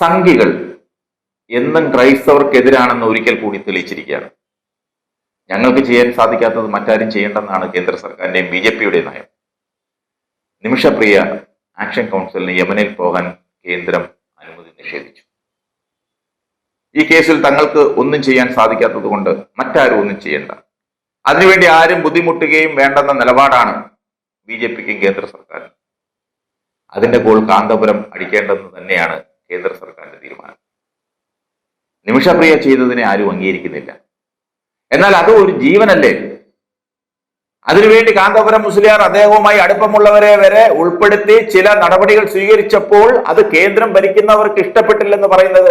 സംഘികൾ എന്നും ക്രൈസ്തവർക്കെതിരാണെന്ന് ഒരിക്കൽ കൂടി തെളിയിച്ചിരിക്കുകയാണ്. ഞങ്ങൾക്ക് ചെയ്യാൻ സാധിക്കാത്തത് മറ്റാരും ചെയ്യേണ്ടെന്നാണ് കേന്ദ്ര സർക്കാരിന്റെയും ബി ജെ പിയുടെ നയം. നിമിഷപ്രിയ ആക്ഷൻ കൗൺസിലിന് യമനിൽ പോകാൻ കേന്ദ്രം അനുമതി നിഷേധിച്ചു. ഈ കേസിൽ തങ്ങൾക്ക് ഒന്നും ചെയ്യാൻ സാധിക്കാത്തത് കൊണ്ട് മറ്റാരും ഒന്നും ചെയ്യേണ്ട. അതിനുവേണ്ടി ആരും ബുദ്ധിമുട്ടുകയും വേണ്ടെന്ന നിലപാടാണ് ബി ജെ പിക്കും കേന്ദ്ര സർക്കാരിനും. അതിന്റെ ഗോൾ കാന്തപുരം അടിക്കേണ്ടെന്ന് തന്നെയാണ് കേന്ദ്ര സർക്കാരിന്റെ തീരുമാനം. നിമിഷപ്രിയ ചെയ്തതിനെ ആരും അംഗീകരിക്കുന്നില്ല. എന്നാൽ അത് ഒരു ജീവനല്ലേ? അതിനുവേണ്ടി കാന്തപുരം മുസ്ലിയാർ അദ്ദേഹവുമായി അടുപ്പമുള്ളവരെ വരെ ഉൾപ്പെടുത്തി ചില നടപടികൾ സ്വീകരിച്ചപ്പോൾ അത് കേന്ദ്രം ഭരിക്കുന്നവർക്ക് ഇഷ്ടപ്പെട്ടില്ലെന്ന് പറയുന്നത്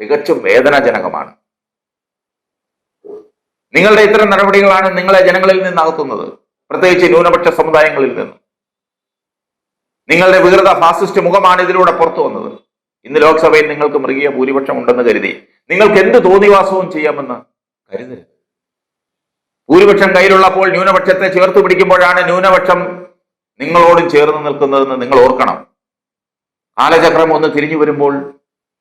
തികച്ചും വേദനാജനകമാണ്. നിങ്ങളുടെ ഇത്തരം നടപടികളാണ് നിങ്ങളെ ജനങ്ങളിൽ നിന്ന് അകത്തുന്നത്. പ്രത്യേകിച്ച് ന്യൂനപക്ഷ സമുദായങ്ങളിൽ നിന്ന്. നിങ്ങളുടെ വികൃത ഫാസിസ്റ്റ് മുഖമാണ് ഇതിലൂടെ പുറത്തു വന്നത്. ഇന്ന് ലോക്സഭയിൽ നിങ്ങൾക്ക് മൃഗീയ ഭൂരിപക്ഷം ഉണ്ടെന്ന് കരുതി. നിങ്ങൾക്ക് എന്ത് തോന്നിവാസവും ചെയ്യാമെന്ന് കരുതരുത്. ഭൂരിപക്ഷം കയ്യിലുള്ളപ്പോൾ ന്യൂനപക്ഷത്തെ ചേർത്ത് പിടിക്കുമ്പോഴാണ് ന്യൂനപക്ഷം നിങ്ങളോടും ചേർന്ന് നിൽക്കുന്നതെന്ന് നിങ്ങൾ ഓർക്കണം. കാലചക്രം ഒന്ന് തിരിഞ്ഞു വരുമ്പോൾ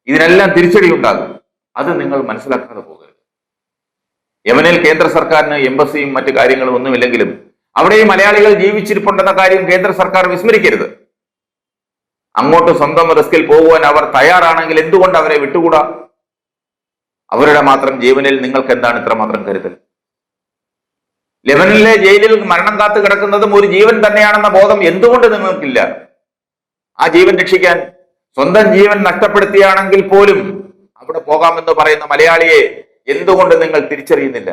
ഇതിനെല്ലാം തിരിച്ചടി ഉണ്ടാകും. അത് നിങ്ങൾ മനസ്സിലാക്കാതെ പോകരുത്. യമനിൽ കേന്ദ്ര സർക്കാരിന് എംബസിയും മറ്റു കാര്യങ്ങളും ഒന്നുമില്ലെങ്കിലും അവിടെയും മലയാളികൾ ജീവിച്ചിരിപ്പുണ്ടെന്ന കാര്യം കേന്ദ്ര സർക്കാർ വിസ്മരിക്കരുത്. അങ്ങോട്ട് സ്വന്തം റിസ്കിൽ പോകുവാൻ അവർ തയ്യാറാണെങ്കിൽ എന്തുകൊണ്ട് അവരെ വിട്ടുകൂടാ? അവരുടെ മാത്രം ജീവനിൽ നിങ്ങൾക്ക് എന്താണ് ഇത്രമാത്രം കരുതൽ? ലെവനിലെ ജയിലിൽ മരണം കാത്തു കിടക്കുന്നതും ഒരു ജീവൻ തന്നെയാണെന്ന ബോധം എന്തുകൊണ്ട് നിങ്ങൾക്കില്ല? ആ ജീവൻ രക്ഷിക്കാൻ സ്വന്തം ജീവൻ നഷ്ടപ്പെടുത്തിയാണെങ്കിൽ പോലും അവിടെ പോകാമെന്ന് പറയുന്ന മലയാളിയെ എന്തുകൊണ്ട് നിങ്ങൾ തിരിച്ചറിയുന്നില്ല?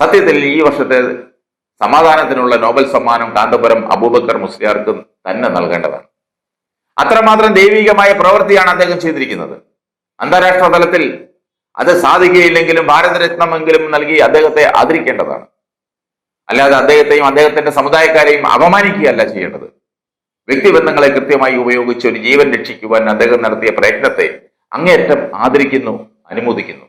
സത്യത്തിൽ ഈ വർഷത്തെ സമാധാനത്തിനുള്ള നോബൽ സമ്മാനം കാന്തപുരം അബൂബക്കർ മുസ്ലിയാർക്കും തന്നെ നൽകേണ്ടതാണ്. അത്രമാത്രം ദൈവികമായ പ്രവൃത്തിയാണ് അദ്ദേഹം ചെയ്തിരിക്കുന്നത്. അന്താരാഷ്ട്ര തലത്തിൽ അത് സാധിക്കുകയില്ലെങ്കിലും ഭാരതരത്നമെങ്കിലും നൽകി അദ്ദേഹത്തെ ആദരിക്കേണ്ടതാണ്. അല്ലാതെ അദ്ദേഹത്തെയും അദ്ദേഹത്തിന്റെ സമുദായക്കാരെയും അപമാനിക്കുകയല്ല ചെയ്യേണ്ടത്. വ്യക്തിബന്ധങ്ങളെ കൃത്യമായി ഉപയോഗിച്ച് ഒരു ജീവൻ രക്ഷിക്കുവാൻ അദ്ദേഹം നടത്തിയ പ്രയത്നത്തെ അങ്ങേയറ്റം ആദരിക്കുന്നു അനുമോദിക്കുന്നു.